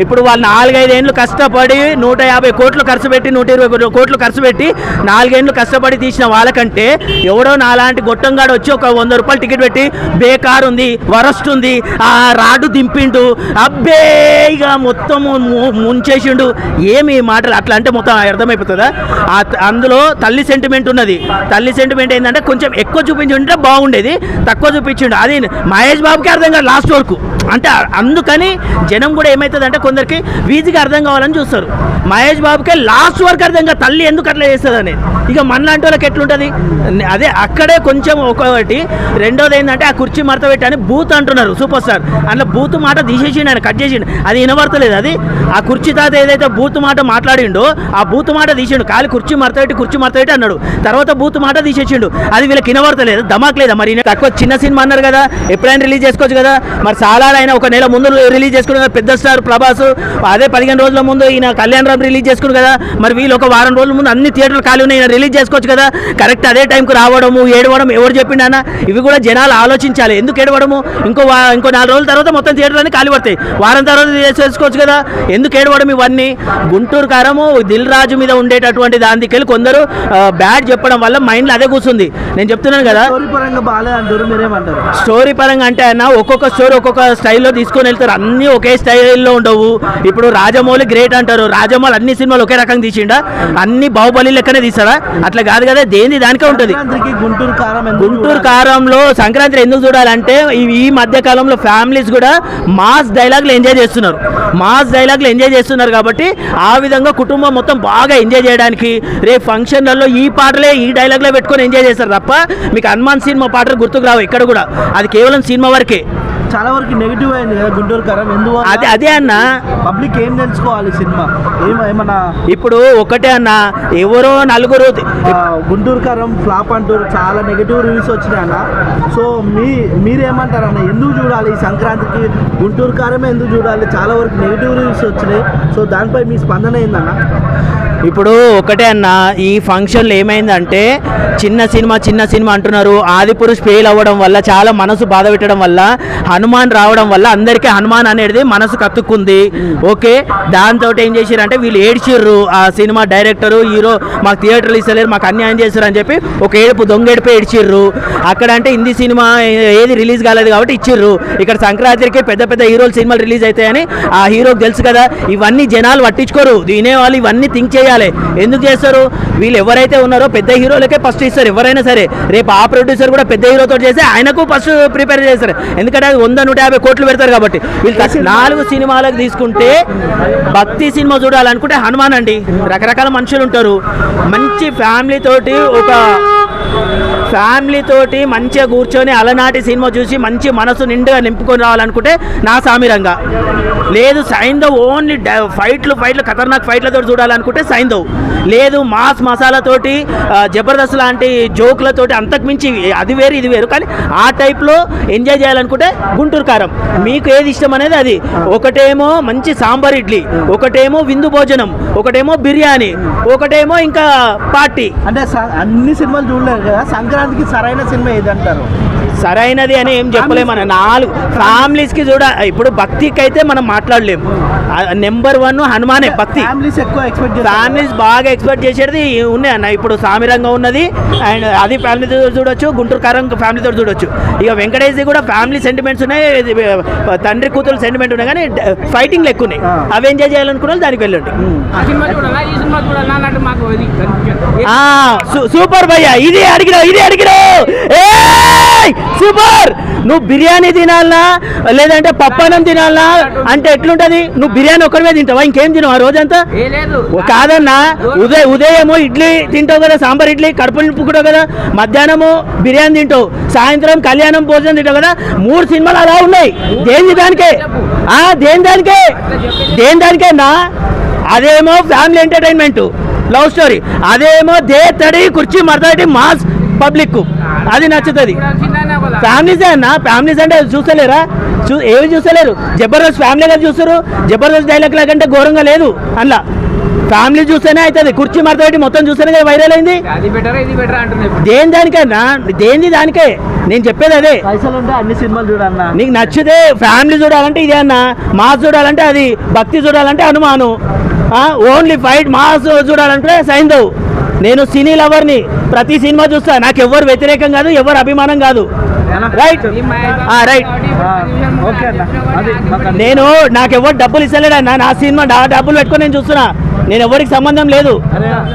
ఇప్పుడు వాళ్ళు నాలుగైదేండ్లు కష్టపడి నూట యాభై కోట్లు ఖర్చు పెట్టి నూట ఇరవై కోట్లు- ఖర్చు పెట్టి నాలుగేండ్లు కష్టపడి తీసిన వాళ్ళకంటే ఎవడో నాలాంటి గొట్టంగాడు వచ్చి ఒక వంద రూపాయలు టికెట్ పెట్టి బేకార్ ఉంది వరస్ట్ ఉంది ఆ రాడు దింపిండు అబ్బే ఇక మొత్తం ము- ముంచేసిండు. ఏమి మాటలు? అట్లా అంటే మొత్తం అర్థమైపోతుందా? అందులో తల్లి సెంటిమెంట్ ఉన్నది. తల్లి సెంటిమెంట్ ఏంటంటే కొంచెం ఎక్కువ చూపించుంటే బాగుండేది తక్కువ చూపించిండు. అది మహేష్ బాబుకి అర్థం కాదు లాస్ట్ వరకు. అంటే అందుకని జనం కూడా ఏమవుతుందంటే కొందరికి వీధికి అర్థం కావాలని చూస్తారు. మహేష్ బాబుకే లాస్ట్ వరకు అర్థం కాదు తల్లి ఎందుకు అట్లా చేస్తుంది అనేది. ఇక మనలాంటి వాళ్ళకి ఎట్లుంటుంది? అదే అక్కడే కొంచెం ఒకటి రెండోది ఏంటంటే ఆ కుర్చీ మడత పెట్టి అని బూత్ అంటున్నారు సూపర్ స్టార్. అందులో బూత్ మాట తీసేసిండు ఆయన కట్ చేసిండు. అది వినబడతలేదు అది. ఆ కుర్చీ తాత ఏదైతే బూత్ మాట మాట్లాడిండో ఆ బూత్ మాట తీసిండు. కాలి కుర్చీ మడత పెట్టి కుర్చీ మడత పెట్టి అన్నాడు. తర్వాత బూత్ మాట తీసేసిండు. అది వీళ్ళకి వినబడతలేదు ధమాక్ లేదా? మరి తక్కువ చిన్న సినిమా అన్నారు కదా ఎప్పుడైనా రిలీజ్ చేసుకోవచ్చు కదా. మరి సాలార్ ఆయన ఒక నెల ముందు రిలీజ్ చేసుకున్నారు కదా పెద్ద స్టార్ ప్రభాస్. అదే పదిహేను రోజుల ముందు ఈయన కళ్యాణ్ రామ్ రిలీజ్ చేసుకున్నారు కదా మరి వీళ్ళు ఒక వారం రోజుల ముందు అన్ని థియేటర్లు ఖాళీ ఉన్నాయి ఈయన రిలీజ్ చేసుకోవచ్చు కదా. కరెక్ట్ అదే టైంకి రావడము ఏడవడం ఎవరు చెప్పిండన్నా ఇవి కూడా జనాలు ఆలోచించాలి. ఎందుకు ఏడవడము? ఇంకో ఇంకో నాలుగు రోజుల తర్వాత మొత్తం థియేటర్ అన్ని ఖాళీ పడతాయి. వారం తర్వాత చేసుకోవచ్చు కదా. ఎందుకు ఏడవడం ఇవన్నీ? గుంటూరు కారము దిల్ రాజు మీద ఉండేటటువంటి దానికి వెళ్ళి కొందరు బ్యాడ్ చెప్పడం వల్ల మైండ్లో అదే కూర్చుంది. నేను చెప్తున్నాను కదా. స్టోరీ స్టోరీ పరంగా అంటే అన్న ఒక్కొక్క స్టోరీ ఒక్కొక్క స్టైల్లో తీసుకొని వెళ్తారు. అన్నీ ఒకే స్టైల్లో ఉండవు. ఇప్పుడు రాజమౌళి గ్రేట్ అంటారు. రాజమౌళి అన్ని సినిమాలు ఒకే రకంగా తీసిండా? అన్ని బాహుబలి లెక్కనే తీసాడా అట్లా కాదు కదా దేని దానికే ఉంటుంది. గుంటూరు కారం గుంటూరు? కారంలో సంక్రాంతి ఎందుకు చూడాలంటే ఈ- ఈ మధ్య కాలంలో ఫ్యామిలీస్ కూడా మాస్ డైలాగులు ఎంజాయ్ చేస్తున్నారు. మాస్ డైలాగులు ఎంజాయ్ చేస్తున్నారు కాబట్టి ఆ విధంగా కుటుంబం మొత్తం బాగా ఎంజాయ్ చేయడానికి రేపు ఫంక్షన్లలో ఈ పాటలే ఈ డైలాగ్లే పెట్టుకొని ఎంజాయ్ చేస్తారు తప్ప మీకు హనుమాన్ సినిమా పాటలు గుర్తుకు రావు ఇక్కడ కూడా. అది కేవలం సినిమా వరకే. చాలా వరకు నెగిటివ్ అయింది కదా గుంటూరు కారం. ఎందుకు అదే అదే అన్న. పబ్లిక్ ఏం తెలుసుకోవాలి సినిమా? ఏమన్నా? ఇప్పుడు ఒకటే అన్న. ఎవరో నలుగురు గుంటూరు కారం ఫ్లాప్ అంటారు. చాలా నెగిటివ్ రివ్యూస్ వచ్చినాయి అన్న. సో మీ మీరేమంటారు అన్న ఎందుకు చూడాలి? ఈ సంక్రాంతికి గుంటూరు కారమే ఎందుకు చూడాలి? చాలా వరకు నెగిటివ్ రివ్యూస్ వచ్చినాయి. సో దానిపై మీ స్పందన ఏందన్న? ఇప్పుడు ఒకటే అన్న ఈ ఫంక్షన్లో ఏమైందంటే చిన్న సినిమా చిన్న సినిమా అంటున్నారు. ఆది పురుష్ ఫెయిల్ అవ్వడం వల్ల చాలా మనసు బాధ పెట్టడం వల్ల హనుమాన్ రావడం వల్ల అందరికీ హనుమాన్ అనేది మనసు కత్తుక్కుంది. ఓకే దాంతో ఏం చేసారంటే వీళ్ళు ఏడ్చిర్రు ఆ సినిమా డైరెక్టరు హీరో మాకు థియేటర్లు ఇస్తలేరు మాకు అన్యాయం చేశారు అని చెప్పి ఒక ఏడుపు దొంగ ఏడ్చిర్రు. అక్కడ అంటే హిందీ సినిమా ఏది రిలీజ్ కాలేదు కాబట్టి ఇచ్చిర్రు. ఇక్కడ సంక్రాంతికి పెద్ద పెద్ద హీరోలు సినిమాలు రిలీజ్ అవుతాయని ఆ హీరోకి తెలుసు కదా ఇవన్నీ జనాలు పట్టించుకోరు. వినేవాళ్ళు ఇవన్నీ థింక్ చేయాలి ఎందుకు చేస్తారు? వీళ్ళు ఎవరైతే ఉన్నారో పెద్ద హీరోలకే ఫస్ట్ ఇస్తారు. ఎవరైనా సరే రేపు ఆ ప్రొడ్యూసర్ కూడా పెద్ద హీరోతో చేసి ఆయనకు ఫస్ట్ ప్రిపేర్ చేస్తారు. ఎందుకంటే అది వంద నూట యాభై కోట్లు పెడతారు కాబట్టి. వీళ్ళు నాలుగు సినిమాలకు తీసుకుంటే భక్తి సినిమా చూడాలనుకుంటే హనుమాన్ అండి. రకరకాల మనుషులు ఉంటారు. మంచి ఫ్యామిలీ తోటి ఒక ఫ్యామిలీతోటి మంచిగా కూర్చొని అలనాటి సినిమా చూసి మంచి మనసు నిండుగా నింపుకొని రావాలనుకుంటే నా సామిరంగా. లేదు సైంధవ్ ఓన్లీ ఫైట్లు ఫైట్లు ఖతర్నాక్ ఫైట్లతో చూడాలనుకుంటే సైంధవ్. లేదు మాస్ మసాలాతోటి జబర్దస్త్ లాంటి జోకులతోటి అంతకుమించి అది వేరు ఇది వేరు. కానీ ఆ టైప్లో ఎంజాయ్ చేయాలనుకుంటే గుంటూరు కారం. మీకు ఏది ఇష్టం అనేది అది. ఒకటేమో మంచి సాంబార్ ఇడ్లీ ఒకటేమో విందు భోజనం ఒకటేమో బిర్యానీ ఒకటేమో ఇంకా పార్టీ. అంటే అన్ని సినిమాలు చూడలేదు కదా సంక్రాంతికి సరైన సినిమా ఏది అంటారు సరైనది అని ఏం చెప్పలేము. మన నాలుగు ఫ్యామిలీస్కి చూడ ఇప్పుడు భక్తికి అయితే మనం మాట్లాడలేము. నెంబర్ వన్ హనుమానే భక్తి. ఫ్యామిలీస్ ఎక్కువ ఎక్స్పెక్ట్ చేస్తారు. ఫ్యామిలీస్ బాగా ఎక్స్పెక్ట్ చేసేది ఉన్నాయి అన్న. ఇప్పుడు సామిరంగా ఉన్నది అండ్ అది ఫ్యామిలీతో చూడొచ్చు గుంటూరు కారం ఫ్యామిలీతో చూడొచ్చు. ఇక వెంకటేష్ది కూడా ఫ్యామిలీ సెంటిమెంట్స్ ఉన్నాయి తండ్రి కూతురు సెంటిమెంట్ ఉన్నాయి కానీ ఫైటింగ్ లెక్క ఉన్నాయి. అవి ఎంజాయ్ చేయాలనుకున్న వాళ్ళు దానికి వెళ్ళండి. ఆ సినిమా చూడాలా? ఈ సినిమా చూడాలా? అన్నట్టు మాకు ఇది ఆ, సు- సూపర్ భయ్యా ఇది అడిగినావు ఇది అడిగినావు! ఏయ్! సూపర్! నువ్వు బిర్యానీ తినాలనా? లేదంటే పప్పనం తినాలనా? అంటే ఎట్లుంటది? నువ్వు బిర్యానీ ఒక్కరివే తింటావా? ఇంకేం తినవు ఆ రోజంతా? కాదన్నా ఉదయ ఉదయము ఇడ్లీ తింటావు కదా సాంబార్ ఇడ్లీ కడుపు నింపుకుంటావు కదా మధ్యాహ్నము బిర్యానీ తింటావు సాయంత్రం కళ్యాణం భోజనం తింటావు కదా మూడు సినిమాలు అలా ఉన్నాయి. దేని దానికే? ఆ దేని దానికే? దేని దానికే నా అదేమో ఫ్యామిలీ ఎంటర్టైన్మెంట్ లవ్ స్టోరీ. అదేమో దే తడి కుర్చీ మరదటి మాస్ పబ్లిక్ అది నచ్చుతుంది. ఫ్యామిలీసే అన్న? ఫ్యామిలీస్ అంటే చూస్తలేరా? చూ ఏమి చూస్తలేరు? జబర్దస్త్ ఫ్యామిలీ గారు చూస్తారు జబర్దస్త్ డైలాగ్ లాగంటే ఘోరంగా లేదు అందులో ఫ్యామిలీ చూస్తేనే అవుతుంది కుర్చీ మరతోటి మొత్తం చూస్తేనే కదా వైరల్ అయింది. అది బెటర్ ఇది బెటర్ అంటున్నాయి దేని దానికైనా దేని దానికే? నేను చెప్పేది అదే. పైసలు ఉంటే అన్ని సినిమాలు చూడన్నా. నీకు నచ్చితే ఫ్యామిలీ చూడాలంటే ఇదే అన్న. మాస్ చూడాలంటే అది. భక్తి చూడాలంటే హనుమాను. ఓన్లీ ఫైట్ మాస్ చూడాలంటే సైందవ్ నేను సినీ లవర్ని ప్రతి సినిమా చూస్తా. నాకు ఎవరు వ్యతిరేకం కాదు ఎవరు అభిమానం కాదు. రైట్ రైట్ ఓకే అది మాకు నేను నాకు ఎవరు డబ్బులు ఇస్తలేడు అన్న. నా సినిమా డబ్బులు పెట్టుకొని నేను చూస్తున్నా. నేను ఎవరికి సంబంధం లేదు.